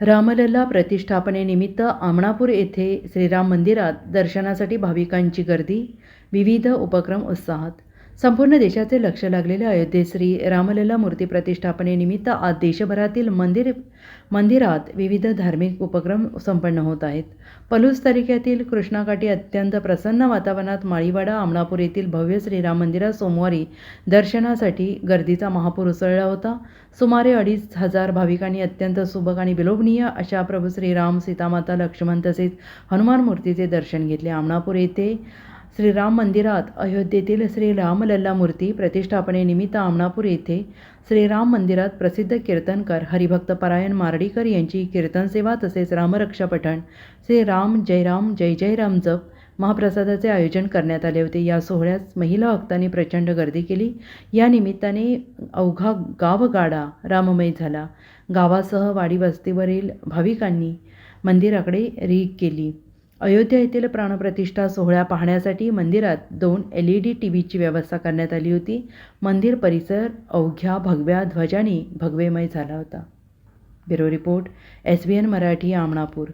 रामलल्ला प्रतिष्ठापनेनिमित्त आमणापूर येथे श्रीराम मंदिरात दर्शनासाठी भाविकांची गर्दी विविध उपक्रम उत्साहात. संपूर्ण देशाचे लक्ष लागलेले अयोध्येत श्री रामलल्ला मूर्ती प्रतिष्ठापनेनिमित्त आज देशभरातील मंदिर मंदिरात विविध धार्मिक उपक्रम संपन्न होत आहेत. पलूस तालुक्यातील कृष्णाकाठी अत्यंत प्रसन्न वातावरणात माळीवाडा आमणापूर येथील भव्य श्रीराम मंदिरात सोमवारी दर्शनासाठी गर्दीचा महापूर उसळला होता. सुमारे अडीच हजार भाविकांनी अत्यंत सुबक आणि विलोभनीय अशा प्रभू श्रीराम सीतामाता लक्ष्मण तसेच हनुमान मूर्तीचे दर्शन घेतले. आमणापूर येथे श्रीराम मंदिरात अयोध्येतील श्री रामलल्ला मूर्ती प्रतिष्ठापनेनिमित्त आमणापूर येथे श्रीराम मंदिरात प्रसिद्ध कीर्तनकार हरिभक्त परायण मार्डीकर यांची कीर्तन सेवा तसेच रामरक्षा पठण श्रीराम जयराम जय राम जय राम जप महाप्रसादाचे आयोजन करण्यात आले होते. या सोहळ्यात महिला भक्तांनी प्रचंड गर्दी केली. या निमित्ताने अवघा गावगाडा राममय झाला. गावासह वाडी वस्तीवरील भाविकांनी मंदिराकडे रीग केली. अयोध्या येथील प्राणप्रतिष्ठा सोहळा पाहण्यासाठी मंदिरात दोन एल ई डी टी व्हीची व्यवस्था करण्यात आली होती. मंदिर परिसर अवघ्या भगव्या ध्वजाने भगवेमय झाला होता. Bureau report S B N Marathi Amnapur.